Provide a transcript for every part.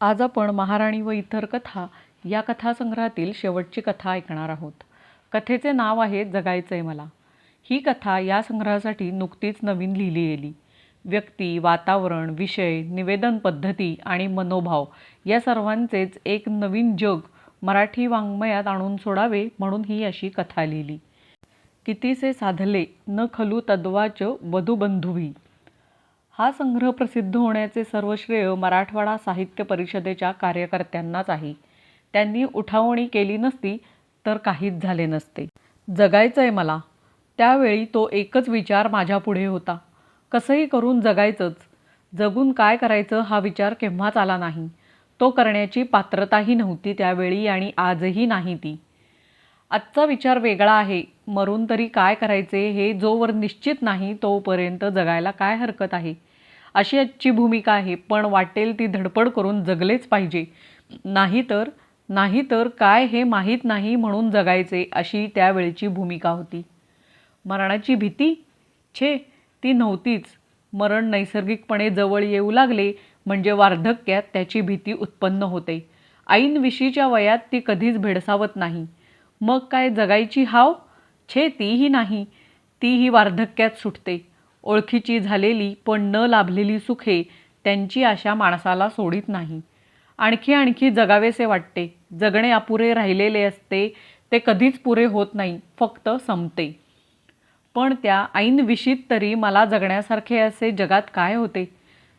आज आपण महाराणी व इतर कथा या कथासंग्रहातील शेवटची कथा ऐकणार आहोत. कथेचे नाव आहे जगायचंय मला. ही कथा या संग्रहासाठी नुकतीच नवीन लिहिली गेली. व्यक्ती वातावरण विषय निवेदन पद्धती आणि मनोभाव या सर्वांचेच एक नवीन जग मराठी वाङ्मयात आणून सोडावे म्हणून ही अशी कथा लिहिली. कितीसे साधले न खलू तद्वाच वधुबंधुवी. हा संग्रह प्रसिद्ध होण्याचे सर्व श्रेय मराठवाडा साहित्य परिषदेच्या कार्यकर्त्यांनाच आहे. त्यांनी उठावणी केली नसती तर काहीच झाले नसते. जगायचं आहे मला. त्यावेळी तो एकच विचार माझ्यापुढे होता. कसंही करून जगायचंच. जगून काय करायचं हा विचार केव्हाच आला नाही. तो करण्याची पात्रताही नव्हती त्यावेळी आणि आजही नाही ती. आजचा विचार वेगळा आहे. मरून तरी काय करायचे हे जोवर निश्चित नाही तोपर्यंत जगायला काय हरकत आहे? अशी आजची भूमिका आहे पण वाटेल ती धडपड करून जगलेच पाहिजे. नाही तर नाही तर काय हे माहीत नाही म्हणून जगायचे अशी त्यावेळची भूमिका होती. मरणाची भीती? छे ती नव्हतीच. मरण नैसर्गिकपणे जवळ येऊ लागले म्हणजे वार्धक्यात त्याची भीती उत्पन्न होते. ऐनविषयीच्या वयात ती कधीच भेडसावत नाही. मग काय जगायची हाव? छे तीही नाही तीही वार्धक्यात सुटते. ओळखीची झालेली पण न लाभलेली सुखे त्यांची आशा माणसाला सोडित नाही. आणखी आणखी जगावेसे वाटते. जगणे अपुरे राहिलेले असते ते कधीच पुरे होत नाही फक्त संपते. पण त्या ऐनविशीत तरी मला जगण्यासारखे असे जगात काय होते?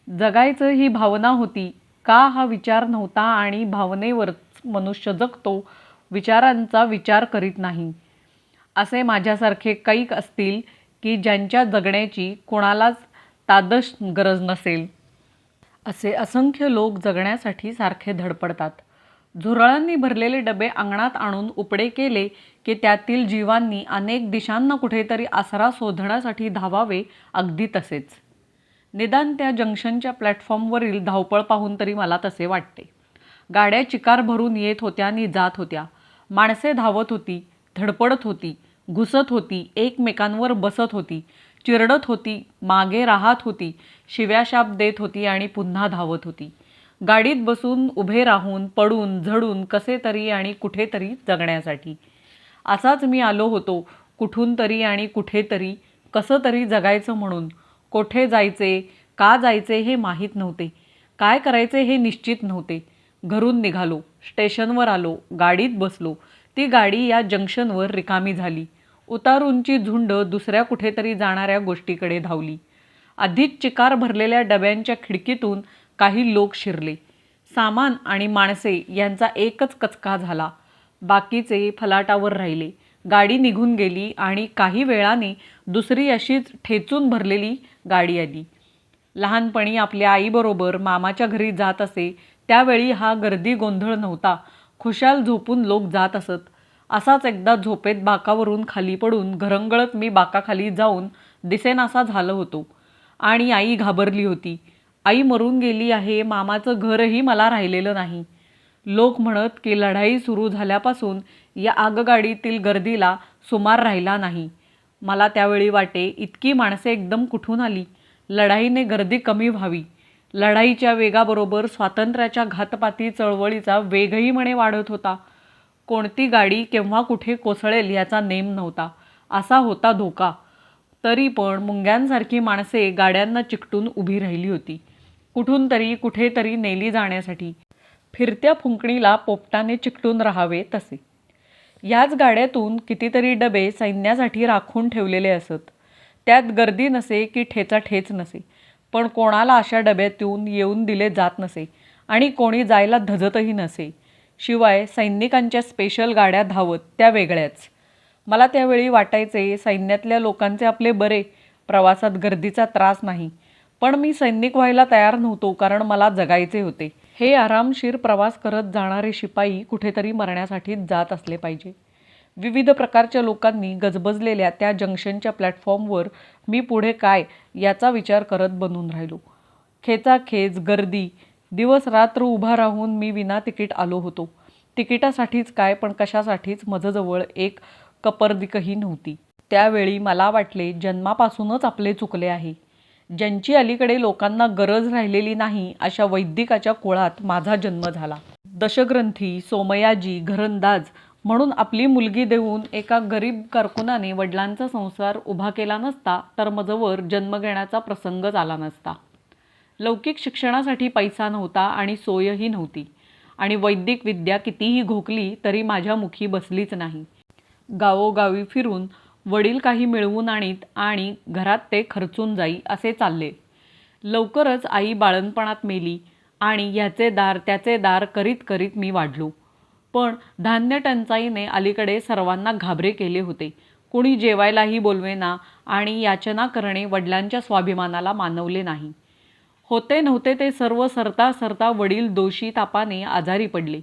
जगायचं ही भावना होती. का हा विचार नव्हता आणि भावनेवरच मनुष्य जगतो विचारांचा विचार करीत नाही. असे माझ्यासारखे कैक असतील की ज्यांच्या जगण्याची कोणालाच तादश गरज नसेल. असे असंख्य लोक जगण्यासाठी सारखे धडपडतात. झुरळांनी भरलेले डबे अंगणात आणून उपडे केले की त्यातील जीवांनी अनेक दिशांना कुठेतरी आसरा शोधण्यासाठी धावावे अगदी तसेच. निदान त्या जंक्शनच्या प्लॅटफॉर्मवरील धावपळ पाहून तरी मला तसे वाटते. गाड्या चिकार भरून येत होत्या आणि जात होत्या. माणसे धावत होती धडपडत होती. घुसत होती एकमेकांवर बसत होती चिरडत होती मागे राहत होती शिव्याशाप देत होती आणि पुन्हा धावत होती. गाडीत बसून उभे राहून पडून झडून कसे तरी आणि कुठेतरी जगण्यासाठी. असाच मी आलो होतो कुठून तरी आणि कुठेतरी कसं तरी जगायचं म्हणून. कोठे जायचे का जायचे हे माहीत नव्हते. काय करायचे हे निश्चित नव्हते. घरून निघालो स्टेशनवर आलो गाडीत बसलो. ती गाडी या जंक्शनवर रिकामी झाली. उतारूंची झुंड दुसऱ्या कुठेतरी जाणाऱ्या गोष्टीकडे धावली. आधीच चिकार भरलेल्या डब्यांच्या खिडकीतून काही लोक शिरले. सामान आणि माणसे यांचा एकच कचका झाला. बाकीचे फलाटावर राहिले. गाडी निघून गेली आणि काही वेळाने दुसरी अशीच ठेचून भरलेली गाडी आली. लहानपणी आपल्या आईबरोबर मामाच्या घरी जात असे त्यावेळी हा गर्दी गोंधळ नव्हता. खुशाल झोपून लोक जात असत. असाच एकदा झोपेत बाकावरून खाली पडून घरंगळत मी बाकाखाली जाऊन दिसेनासा झालं होतो. आणि आई घाबरली होती. आई मरून गेली आहे मामाचं घरही मला राहिलेलं नाही. लोक म्हणत की लढाई सुरू झाल्यापासून या आगगाडीतील गर्दीला सुमार राहिला नाही. मला त्यावेळी वाटे इतकी माणसे एकदम कुठून आली? लढाईने गर्दी कमी व्हावी. लढाईच्या वेगाबरोबर स्वातंत्र्याच्या घातपाती चळवळीचा वेगही म्हणे वाढत होता. कोणती गाडी केव्हा कुठे कोसळेल याचा नेम नव्हता. असा होता धोका. तरी पण मुंग्यांसारखी माणसे गाड्यांना चिकटून उभी राहिली होती. कुठून तरी कुठेतरी नेली जाण्यासाठी. फिरत्या फुंकणीला पोपटाने चिकटून राहावे तसे. याच गाड्यातून कितीतरी डबे सैन्यासाठी राखून ठेवलेले असत. त्यात गर्दी नसे की ठेचा ठेच नसे. पण कोणाला अशा डब्यातून येऊन दिले जात नसे. आणि कोणी जायला धजतही नसे. शिवाय सैनिकांच्या स्पेशल गाड्या धावत त्या वेगळ्याच. मला त्यावेळी वाटायचे सैन्यातल्या लोकांचे आपले बरे प्रवासात गर्दीचा त्रास नाही. पण मी सैनिक व्हायला तयार नव्हतो कारण मला जगायचे होते. हे आरामशीर प्रवास करत जाणारे शिपाई कुठेतरी मरण्यासाठी जात असले पाहिजे. विविध प्रकारच्या लोकांनी गजबजलेल्या त्या जंक्शनच्या प्लॅटफॉर्मवर मी पुढे काय याचा विचार करत बनून राहिलो. खेचाखेच गर्दी दिवस रात्र उभा राहून मी विना तिकीट आलो होतो. तिकिटासाठीच काय पण कशासाठीच माझ्याजवळ एक कपर्दिकही नव्हती. त्यावेळी मला वाटले जन्मापासूनच आपले चुकले आहे. ज्यांची अलीकडे लोकांना गरज राहिलेली नाही अशा वैदिकाच्या कुळात माझा जन्म झाला. दशग्रंथी सोमयाजी घरंदाज म्हणून आपली मुलगी देऊन एका गरीब कारकुनाने वडिलांचा संसार उभा केला नसता तर मजवर जन्म घेण्याचा प्रसंगच आला नसता. लौकिक शिक्षणासाठी पैसा नव्हता आणि सोयही नव्हती. आणि वैदिक विद्या कितीही घोकली तरी माझ्या मुखी बसलीच नाही. गावोगावी फिरून वडील काही मिळवून आणीत आणि घरात ते खर्चून जाई असे चालले. लवकरच आई बाळणपणात मेली आणि ह्याचे दार त्याचे दार करीत करीत मी वाढलो. पण धान्य टंचाईने अलीकडे सर्वांना घाबरे केले होते. कुणी जेवायलाही बोलवेना आणि याचना करणे वडिलांच्या स्वाभिमानाला मानवले नाही. होते नव्हते ते सर्व सरता सरता वडील दोषी तापाने आजारी पडले.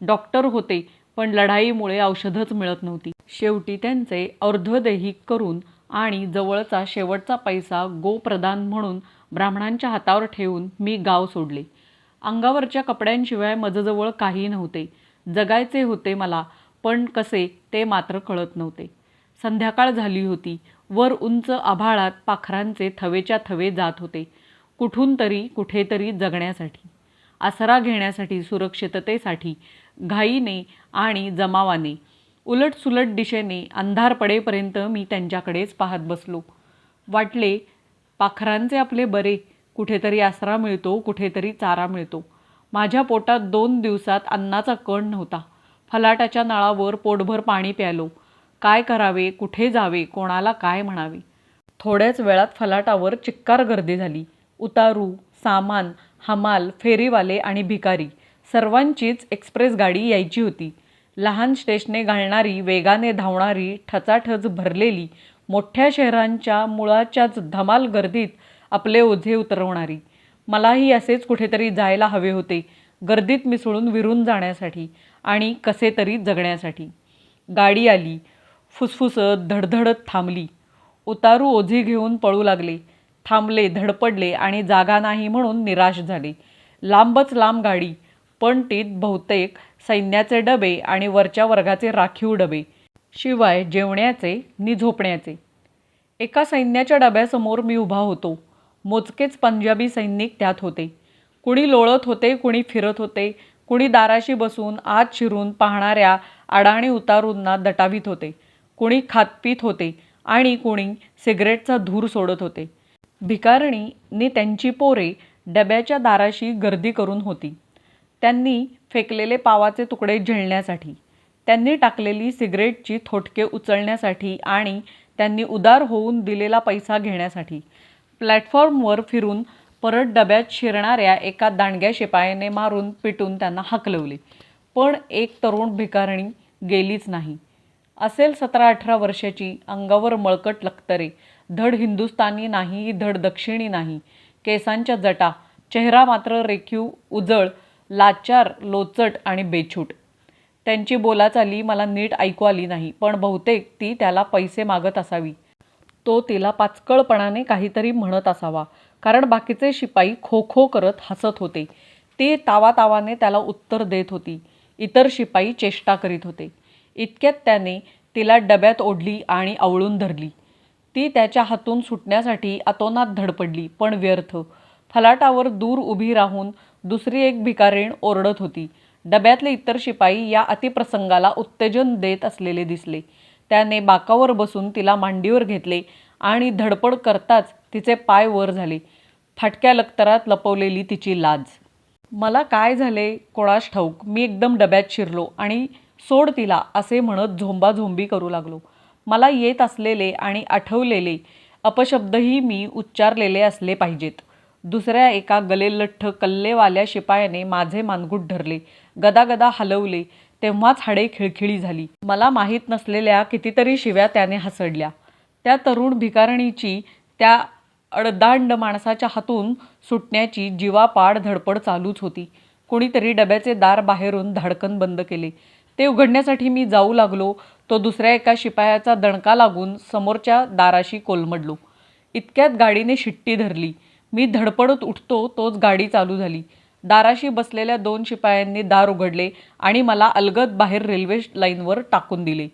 डॉक्टर होते पण लढाईमुळे औषधच मिळत नव्हती. शेवटी त्यांचे अर्धदैहिक करून आणि जवळचा शेवटचा पैसा गोप्रदान म्हणून ब्राह्मणांच्या हातावर ठेवून मी गाव सोडले. अंगावरच्या कपड्यांशिवाय मजजवळ काही नव्हते. जगायचे होते मला पण कसे ते मात्र कळत नव्हते. संध्याकाळ झाली होती. वर उंच आभाळात पाखरांचे थवेच्या थवे जात होते. कुठून तरी कुठेतरी जगण्यासाठी आसरा घेण्यासाठी सुरक्षिततेसाठी घाईने आणि जमावाने उलटसुलट दिशेने अंधार पडेपर्यंत मी त्यांच्याकडेच पाहत बसलो. वाटले पाखरांचे आपले बरे कुठेतरी आसरा मिळतो कुठेतरी चारा मिळतो. माझ्या पोटात दोन दिवसात अन्नाचा कण नव्हता. फलाटाच्या नळावर पोटभर पाणी प्यालो. काय करावे कुठे जावे कोणाला काय म्हणावे? थोड्याच वेळात फलाटावर चिक्कार गर्दी झाली. उतारू सामान हमाल फेरीवाले आणि भिकारी. सर्वांचीच एक्सप्रेस गाडी यायची होती. लहान स्टेशने घालणारी वेगाने धावणारी ठचाठच भरलेली मोठ्या शहरांच्या मुळाच्याच धमाल गर्दीत आपले ओझे उतरवणारी. मलाही असेच कुठेतरी जायला हवे होते गर्दीत मिसळून विरून जाण्यासाठी आणि कसे तरी जगण्यासाठी. गाडी आली फुसफुसत धडधडत थांबली. उतारू ओझी घेऊन पळू लागले. थांबले धडपडले आणि जागा नाही म्हणून निराश झाली. लांबच लांब गाडी पण तीत बहुतेक सैन्याचे डबे आणि वरच्या वर्गाचे राखीव डबे शिवाय जेवण्याचे नि झोपण्याचे. एका सैन्याच्या डब्यासमोर मी उभा होतो. मोजकेच पंजाबी सैनिक त्यात होते. कुणी लोळत होते कुणी फिरत होते कुणी दाराशी बसून आत शिरून पाहणाऱ्या अडाणी उतारूंना दटावीत होते. कुणी खातपीत होते आणि कुणी सिगरेटचा धूर सोडत होते. भिकारणीने त्यांची पोरे डब्याच्या दाराशी गर्दी करून होती. त्यांनी फेकलेले पावाचे तुकडे झेलण्यासाठी त्यांनी टाकलेली सिगरेटची थोटके उचलण्यासाठी आणि त्यांनी उदार होऊन दिलेला पैसा घेण्यासाठी प्लॅटफॉर्मवर फिरून परत डब्यात शिरणाऱ्या एका दांडग्या शिपायाने मारून पिटून त्यांना हकलवले. पण एक तरुण भिकारणी गेलीच नाही. असेल सतरा अठरा वर्षाची अंगावर मळकट लखतरे धड हिंदुस्तानी नाही धड दक्षिणी नाही. केसांच्या जटा चेहरा मात्र रेखीव उजळ लाचार लोचट आणि बेछूट. त्यांची बोलाचाली मला नीट ऐकू आली नाही पण बहुतेक ती त्याला पैसे मागत असावी. तो तिला पाचकळपणाने काहीतरी म्हणत असावा कारण बाकीचे शिपाई खो खो करत हसत होते. ती तावातावाने त्याला उत्तर देत होती. इतर शिपाई चेष्टा करीत होते. इतक्यात त्याने तिला डब्यात ओढली आणि आवळून धरली. ती त्याच्या हातून सुटण्यासाठी अतोनात धडपडली पण व्यर्थ. फलाटावर दूर उभी राहून दुसरी एक भिकारीण ओरडत होती. डब्यातले इतर शिपाई या अतिप्रसंगाला उत्तेजन देत असलेले दिसले. त्याने बाकावर बसून तिला मांडीवर घेतले आणि धडपड करताच तिचे पाय वर झाले. फाटक्या लक्तरात लपवलेली तिची लाज. मला काय झाले कोणास ठाऊक. मी एकदम डब्यात शिरलो आणि सोड तिला असे म्हणत झोंबाझोंबी करू लागलो. मला येत असलेले आणि आठवलेले अपशब्दही मी उच्चारलेले असले पाहिजेत. दुसऱ्या एका गलेलठ्ठ कल्लेवाल्या शिपायाने माझे मानगुट धरले. गदागदा हलवले. तेव्हाच हाडे खिळखिळी झाली. मला माहीत नसलेल्या कितीतरी शिव्या त्याने हसडल्या. त्या तरुण भिकारणीची त्या अडदांड माणसाच्या हातून सुटण्याची जीवापाड धडपड चालूच होती. कोणीतरी डब्याचे दार बाहेरून धाडकन बंद केले. ते उघडण्यासाठी मी जाऊ लागलो. तो दुसऱ्या एका शिपायाचा दणका लागून समोरच्या दाराशी कोलमडलो. इतक्यात गाडीने शिट्टी धरली. मी धडपडत उठतो तोच गाडी चालू झाली. दाराशी बसलेल्या दोन शिपायांनी दार उघडले आणि मला अलगद बाहेर रेल्वे लाईनवर टाकून दिले.